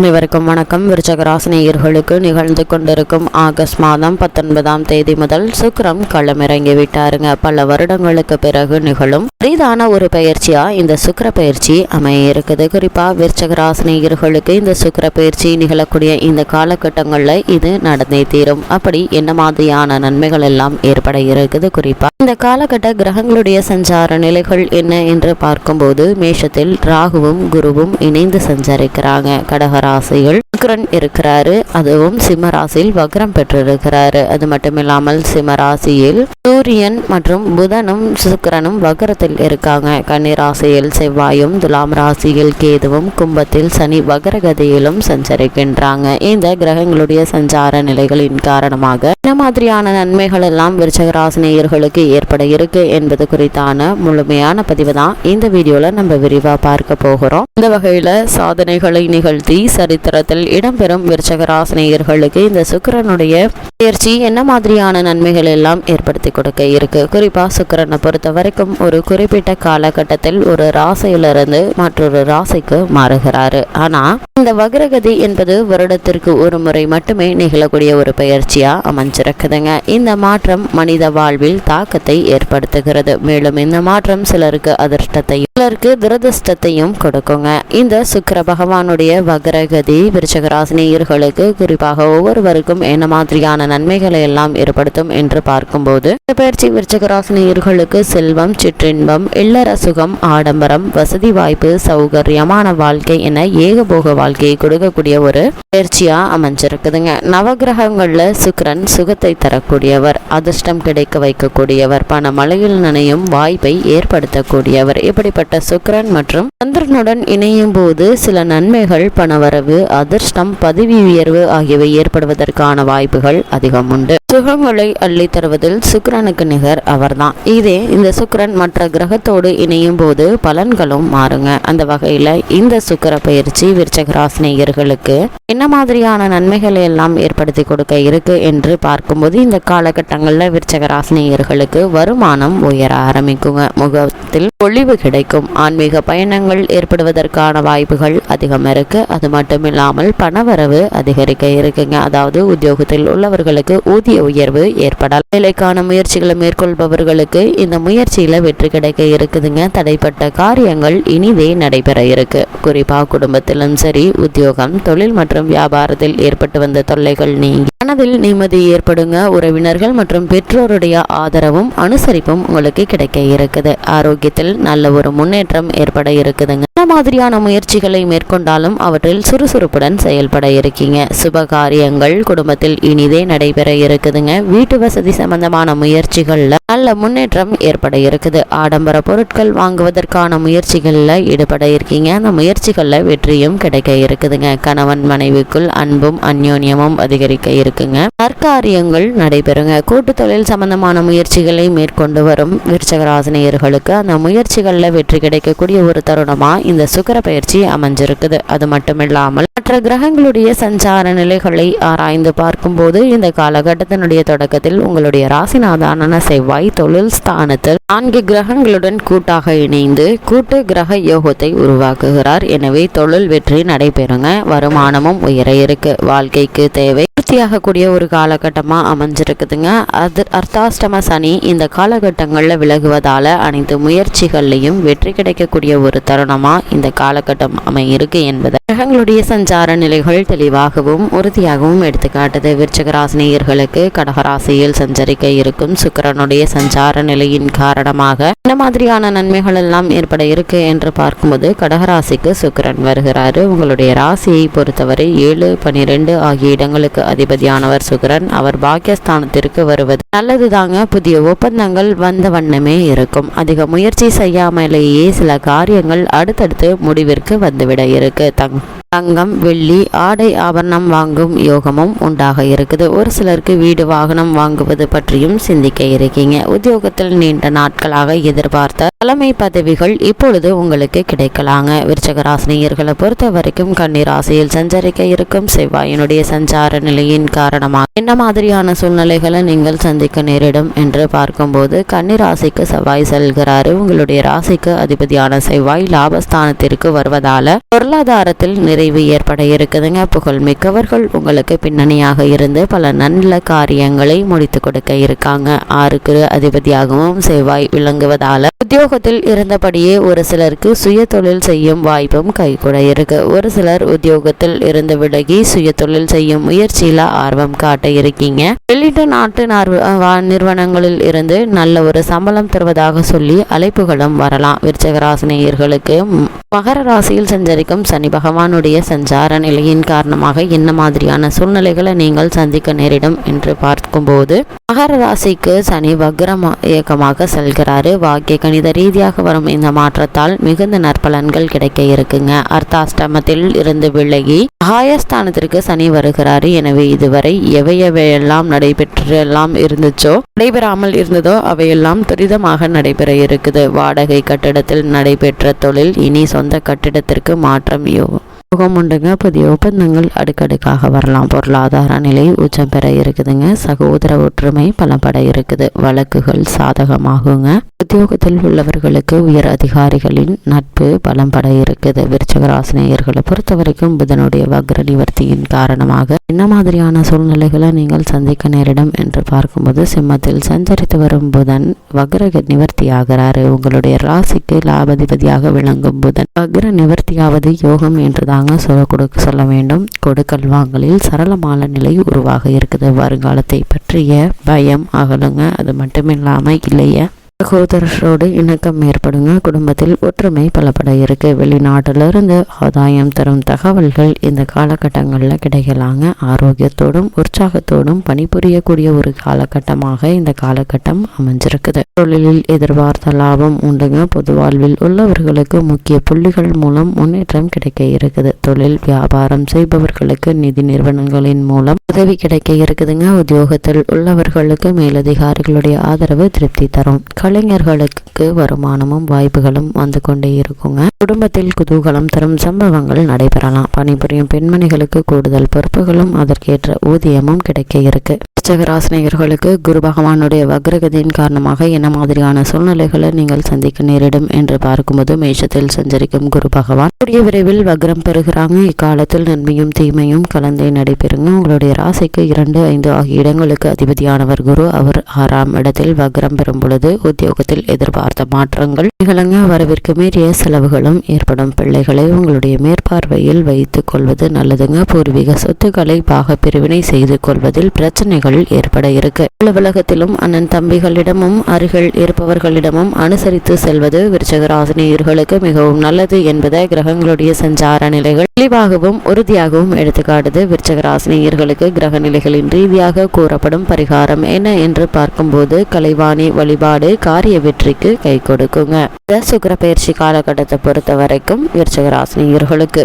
அனைவருக்கும் வணக்கம். விருச்சகராசினியர்களுக்கு நிகழ்ந்து கொண்டிருக்கும் ஆகஸ்ட் மாதம் பத்தொன்பதாம் தேதி முதல் சுக்ரம் களமிறங்கி விட்டாருங்க. பல வருடங்களுக்கு பிறகு நிகழும் அரிதான ஒரு பயிற்சியா இந்த சுக்கர பயிற்சி அமைய இருக்குது. குறிப்பா விருச்சகராசினியர்களுக்கு இந்த சுக்கிர பயிற்சி நிகழக்கூடிய இந்த காலகட்டங்களில் இது நடந்தே தீரும். அப்படி என்ன மாதிரியான நன்மைகள் எல்லாம் ஏற்பட இருக்குது? குறிப்பா இந்த காலகட்ட கிரகங்களுடைய சஞ்சார நிலைகள் என்ன என்று பார்க்கும்போது மேஷத்தில் ராகுவும் குருவும் இணைந்து சஞ்சரிக்கிறாங்க. கடகராசிகள் சுக்கரன் இருக்கிறாரு. அதுவும் சிம்ம ராசியில் வக்ரம் பெற்றிருக்கிறாரு. அது மட்டும் இல்லாமல் சிம்ம ராசியில் சூரியன் மற்றும் புதனும் சுக்கிரனும் வக்ரத்தில் இருக்காங்க. கன்னி ராசியில் செவ்வாயும் துலாம் ராசியில் கேதுவும் கும்பத்தில் சனி வக்ரகதியிலும் சஞ்சரிக்கின்றாங்க. இந்த கிரகங்களுடைய சஞ்சார நிலைகளின் காரணமாக என்ன மாதிரியான நன்மைகள் எல்லாம் விருச்சக ராசினியர்களுக்கு ஏற்பட இருக்கு என்பது குறித்தான முழுமையான பதிவு தான் இந்த வீடியோல நம்ம விரிவா பார்க்க போகிறோம். இந்த வகையில சாதனைகளை நிகழ்த்தி சரித்திரத்தில் இடம்பெறும் விருச்சக ராசினியர்களுக்கு இந்த சுக்கிரனுடைய பயிற்சி என்ன மாதிரியான நன்மைகள் எல்லாம் ஏற்படுத்தி கொடுக்க இருக்கு? குறிப்பா சுக்கிரனை பொறுத்த வரைக்கும் ஒரு குறிப்பிட்ட காலகட்டத்தில் ஒரு ராசியிலிருந்து மற்றொரு ராசிக்கு மாறுகிறாரு. ஆனா இந்த வக்ரகதி என்பது வருடத்திற்கு ஒரு முறை மட்டுமே நிகழக்கூடிய ஒரு பயிற்சியா அமைஞ்சிருக்குதுங்க. இந்த மாற்றம் மனித வாழ்வில் தாக்கத்தை ஏற்படுத்துகிறது. மேலும் இந்த மாற்றம் சிலருக்கு அதிர்ஷ்டத்தையும் சிலருக்கு துரதிர்ஷ்டத்தையும் கொடுக்குங்க. இந்த சுக்கிர பகவானுடைய வக்ரகதி விருச்சகராசினியர்களுக்கு குறிப்பாக ஒவ்வொருவருக்கும் என்ன மாதிரியான நன்மைகளை எல்லாம் ஏற்படுத்தும் என்று பார்க்கும்போது இந்த பயிற்சி விருச்சகராசினியர்களுக்கு செல்வம் சிற்றின்பம் இல்லற சுகம் ஆடம்பரம் வசதி வாய்ப்பு சௌகரியமான வாழ்க்கை என ஏகபோக வாழ்க்கையை கொடுக்கக்கூடிய ஒரு பயிற்சியா அமைஞ்சிருக்குதுங்க. நவகிரகங்கள்ல சுக்கிரன் சுகத்தை தரக்கூடியவர் அதிர்ஷ்டம் கிடைக்க வைக்கக்கூடியவர் பண மலையில் நினையும் வாய்ப்பை ஏற்படுத்தக்கூடியவர். இப்படிப்பட்ட சுக்கிரன் மற்றும் சந்திரனுடன் இணையும் போது சில நன்மைகள் பணவர் வரவு அதிர்ஷ்டம் பதவி உயர்வு ஆகியவை ஏற்படுவதற்கான வாய்ப்புகள் அதிகம் உண்டு. சுகங்களை அள்ளி தருவதில் சுக்கிரனுக்கு நிகர் அவர்தான். இதே இந்த சுக்கிரன் மற்ற கிரகத்தோடு இணையும் போது பலன்களும் மாறுங்க. அந்த வகையில இந்த சுக்கிர பயிற்சி விருச்சகராசினியர்களுக்கு என்ன மாதிரியான நன்மைகளை எல்லாம் ஏற்படுத்தி கொடுக்க இருக்கு என்று பார்க்கும்போது இந்த காலகட்டங்களில் விருச்சகராசினியர்களுக்கு வருமானம் உயர ஆரம்பிக்குங்க. முகத்தில் பொழிவு கிடைக்கும். ஆன்மீக பயணங்கள் ஏற்படுவதற்கான வாய்ப்புகள் அதிகம் இருக்கு. அது மட்டும் இல்லாமல் பணவரவு அதிகரிக்க இருக்குங்க. அதாவது உத்தியோகத்தில் உள்ளவர்களுக்கு ஊதிய உயர்வு ஏற்படலாம் வேலைக்கான முயற்சிகளை மேற்கொள்பவர்களுக்கு இந்த முயற்சியில வெற்றி கிடைக்க இருக்குதுங்க. தடைப்பட்ட காரியங்கள் இனிதே நடைபெற இருக்கு. குறிப்பா குடும்பத்திலும் சரி உத்தியோகம் தொழில் மற்றும் வியாபாரத்தில் ஏற்பட்டு வந்த தொல்லைகள் நீங்கி மனதில் நிம்மதி ஏற்படுங்க. உறவினர்கள் மற்றும் பெற்றோருடைய ஆதரவும் அனுசரிப்பும் உங்களுக்கு கிடைக்க இருக்குது. ஆரோக்கியத்தில் நல்ல ஒரு முன்னேற்றம் ஏற்பட இருக்குதுங்க. என்ன மாதிரியான முயற்சிகளை மேற்கொண்டாலும் அவற்றில் சுறுசுறுப்புடன் செயல்பட இருக்கீங்க. சுப காரியங்கள் குடும்பத்தில் இனிதே நடைபெற இருக்குதுங்க. வீட்டு வசதி சம்பந்தமான முயற்சிகளில் நல்ல முன்னேற்றம் ஏற்பட இருக்குது. ஆடம்பர பொருட்கள் வாங்குவதற்கான முயற்சிகளில் ஈடுபட இருக்கீங்க. அந்த முயற்சிகளில் வெற்றியும் கிடைக்க இருக்குதுங்க. கணவன் மனைவிக்குள் அன்பும் அந்யோன்யமும் அதிகரிக்க இருக்குங்க. நற்காரியங்கள் நடைபெறுங்க. கூட்டு தொழில் சம்பந்தமான முயற்சிகளை மேற்கொண்டு வரும் விருச்சகராசினியர்களுக்கு அந்த முயற்சிகளில் வெற்றி கிடைக்கக்கூடிய ஒரு தருணமாக இந்த சுக்கர பயிற்சி அமைஞ்சிருக்குது. அது மட்டுமில்லாமல் மற்ற கிரகங்களுடைய சஞ்சார நிலைகளை ஆராய்ந்து பார்க்கும்போது இந்த காலகட்டத்தினுடைய தொடக்கத்தில் உங்களுடைய ராசிநாதான செவ்வாய் தொழில் ஸ்தானத்தில் நான்கு கிரகங்களுடன் கூட்டாக இணைந்து கூட்டு கிரக யோகத்தை உருவாக்குகிறார். எனவே தொழில் வெற்றி நடைபெறுங்க. வருமானமும் உயர இருக்கு. வாழ்க்கைக்கு தேவை. பூர்த்தியாகக்கூடிய ஒரு காலகட்டமா அமைஞ்சிருக்குதுங்க. அது அர்த்தாஷ்டம சனி இந்த காலகட்டங்களில் விலகுவதால அனைத்து முயற்சிகள்லையும் வெற்றி கிடைக்கக்கூடிய ஒரு தான் இந்த காலகட்டம் அமையிருக்கு என்பதை கிரகங்களுடைய சஞ்சார நிலைகள் தெளிவாகவும் உறுதியாகவும் எடுத்துக்காட்டுது. விருச்சகராசினியர்களுக்கு கடகராசியில் சஞ்சரிக்க இருக்கும் சுக்கரனுடைய சஞ்சார நிலையின் காரணமாக என்ன மாதிரியான நன்மைகள் எல்லாம் ஏற்பட இருக்கு என்று பார்க்கும்போது கடகராசிக்கு சுக்கரன் வருகிறாரு. உங்களுடைய ராசியை பொறுத்தவரை ஏழு பனிரெண்டு ஆகிய இடங்களுக்கு அதிபதியானவர் சுக்கரன். அவர் பாக்கியஸ்தானத்திற்கு வருவது நல்லதுதாங்க. புதிய ஒப்பந்தங்கள் வந்த வண்ணமே இருக்கும். அதிக முயற்சி செய்யாமலேயே சில காரியங்கள் அடுத்து முடிவிற்கு வந்துவிட இருக்கு. தங் தங்கம் வெள்ளி ஆடை ஆபரணம் வாங்கும் யோகமும் உண்டாக இருக்குது. ஒரு சிலருக்கு வீடு வாகனம் வாங்குவது பற்றியும் சிந்திக்க இருக்கீங்க. உத்தியோகத்தில் நீண்ட நாட்களாக எதிர்பார்த்த தலைமை பதவிகள் இப்பொழுது உங்களுக்கு கிடைக்கலாங்க. விருச்சகராசினியர்களை பொறுத்த வரைக்கும் கன்னிராசியில் சஞ்சரிக்க இருக்கும் செவ்வாயினுடைய சஞ்சார நிலையின் காரணமாக என்ன மாதிரியான சூழ்நிலைகளை நீங்கள் சந்திக்க நேரிடும் என்று பார்க்கும்போது கன்னிராசிக்கு செவ்வாய் செல்கிறாரு. உங்களுடைய ராசிக்கு அதிபதியான செவ்வாய் லாபஸ்தானத்திற்கு வருவதால பொருளாதாரத்தில் நிறை நிறைவு ஏற்பட இருக்குதுங்க. புகழ் மிக்கவர்கள் உங்களுக்கு பின்னணியாக இருந்து பல நல்ல காரியங்களை முடித்து கொடுக்க இருக்காங்க. ஆறுக்கு அதிபதியாகவும் செவ்வாய் விளங்குவதால உத்தியோகத்தில் இருந்தபடியே ஒரு சிலருக்கு சுய தொழில் செய்யும் வாய்ப்பும் கைகூட இருக்கு. ஒரு சிலர் உத்தியோகத்தில் இருந்து விலகி சுய தொழில் செய்யும் முயற்சியில ஆர்வம் காட்ட இருக்கீங்க. வெளியிட்ட நாட்டு நிறுவனங்களில் இருந்து நல்ல ஒரு சம்பளம் தருவதாக சொல்லி அழைப்புகளும் வரலாம். விருச்சகராசினியர்களுக்கு மகர ராசியில் சஞ்சரிக்கும் சனி பகவானுடைய சஞ்சார நிலையின் காரணமாக என்ன மாதிரியான சூழ்நிலைகளை நீங்கள் சந்திக்க நேரிடும் என்று பார்க்கும்போது மகர ராசிக்கு சனி வக்ரம் இயக்கமாக செல்கிறாரு. வாக்கிய கணித ரீதியாக வரும் இந்த மாற்றத்தால் மிகுந்த நற்பலன்கள் கிடைக்க இருக்குங்க. அர்த்தாஷ்டமத்தில் இருந்து விலகி ஆயஸ்தானத்திற்கு சனி வருகிறாரு. எனவே இதுவரை எவை எவையெல்லாம் நடைபெற்றெல்லாம் இருந்துச்சோ நடைபெறாமல் இருந்ததோ அவையெல்லாம் துரிதமாக நடைபெற இருக்குது. வாடகை கட்டிடத்தில் நடைபெற்ற தொழில் இனி சொந்த கட்டிடத்திற்கு மாற்றம் யோகம் யோகம் உண்டுங்க புதிய ஒப்பந்தங்கள் அடுக்கடுக்காக வரலாம். பொருளாதார நிலை உச்சம் பெற இருக்குதுங்க. சகோதர ஒற்றுமை பலப்பட இருக்குது. வழக்குகள் சாதகமாகுங்க. உத்தியோகத்தில் உள்ளவர்களுக்கு உயர் அதிகாரிகளின் நட்பு பலம் பட இருக்குது விருச்சகராசினியர்களை பொறுத்த வரைக்கும் புதனுடைய வக்ர நிவர்த்தியின் காரணமாக என்ன மாதிரியான சூழ்நிலைகளை நீங்கள் சந்திக்க நேரிடும் என்று பார்க்கும்போது சிம்மத்தில் சஞ்சரித்து வரும் புதன் வக்ர நிவர்த்தி ஆகிறாரு உங்களுடைய ராசிக்கு லாபதிபதியாக விளங்கும் புதன். வக்ர நிவர்த்தியாவது யோகம் என்றுதான் தாங்க சொல்ல கொடுக்க சொல்ல வேண்டும். கொடுக்கல் வாங்கலில் சரளமான நிலை உருவாக இருக்குது. வருங்காலத்தை பற்றிய பயம் அகலுங்க. அது மட்டுமில்லாமல் இல்லைய. சகோதரரோடு இணக்கம் ஏற்படுங்க. குடும்பத்தில் ஒற்றுமை பலப்பட இருக்கு. வெளிநாட்டிலிருந்து ஆதாயம் தரும் தகவல்கள் இந்த காலகட்டங்களில் கிடைக்கலாங்க. ஆரோக்கியத்தோடும் உற்சாகத்தோடும் பணிபுரியக்கூடிய ஒரு காலகட்டமாக இந்த காலகட்டம் அமைஞ்சிருக்குது. தொழிலில் எதிர்பார்த்த லாபம் உண்டுங்க. பொது வாழ்வில் உள்ளவர்களுக்கு முக்கிய புள்ளிகள் மூலம் முன்னேற்றம் கிடைக்க இருக்குது. தொழில் வியாபாரம் செய்பவர்களுக்கு நிதி நிறுவனங்களின் மூலம் உதவி கிடைக்க இருக்குதுங்க. உத்தியோகத்தில் உள்ளவர்களுக்கு மேலதிகாரிகளுடைய ஆதரவு திருப்தி தரும். கலைஞர்களுக்கு வருமானமும் வாய்ப்புகளும் வந்து கொண்டே இருக்குங்க. குடும்பத்தில் குதூகலம் தரும் சம்பவங்கள் நடைபெறலாம். பணிபுரியும் பெண்மணிகளுக்கு கூடுதல் பொறுப்புகளும் அதற்கேற்ற ஊதியமும் கிடைக்க இருக்கு. விருச்சிகராசினியர்களுக்கு குரு பகவானுடைய வக்ரகதியின் காரணமாக என்ன மாதிரியான சூழ்நிலைகளை நீங்கள் சந்திக்க நேரிடும் என்று பார்க்கும்போது மேஷத்தில் சஞ்சரிக்கும் குரு பகவான். கூடிய விரைவில் வக்ரம் பெறுகிறாங்க. இக்காலத்தில் நன்மையும் தீமையும் கலந்தே நடைபெறுங்க. உங்களுடைய ராசிக்கு இரண்டு ஐந்து ஆகிய இடங்களுக்கு அதிபதியானவர் குரு. அவர் ஆறாம் இடத்தில் வக்ரம் பெறும் பொழுது உத்தியோகத்தில் எதிர்பார்த்த மாற்றங்கள் நிகழங்க. வரவிற்கு மீறிய செலவுகளும் ஏற்படும். பிள்ளைகளை உங்களுடைய மேற்பார்வையில் வைத்துக் கொள்வது நல்லதுங்க. பூர்வீக சொத்துக்களை பாக பிரிவினை செய்து கொள்வதில் பிரச்சனைகள் ஏற்பட இருக்கு. அலுவலகத்திலும் அண்ணன் தம்பிகளிடமும் அருகில் இருப்பவர்களிடமும் அனுசரித்து செல்வது விருச்சகராசினியர்களுக்கு மிகவும் நல்லது என்பதை கிரகங்களுடைய சஞ்சார நிலைகள் தெளிவாகவும் உறுதியாகவும் எடுத்துக்காட்டுது விருச்சகராசினியர்களுக்கு கிரக நிலைகளின் ரீதியாக கூறப்படும் பரிகாரம் என்ன என்று பார்க்கும்போது கலைவாணி வழிபாடு காரிய வெற்றிக்கு கை கொடுக்குங்க. சுக்கர சுக்கிர பயிற்சி காலகட்டத்தை பொறுத்த வரைக்கும் விருச்சகராசினியர்களுக்கு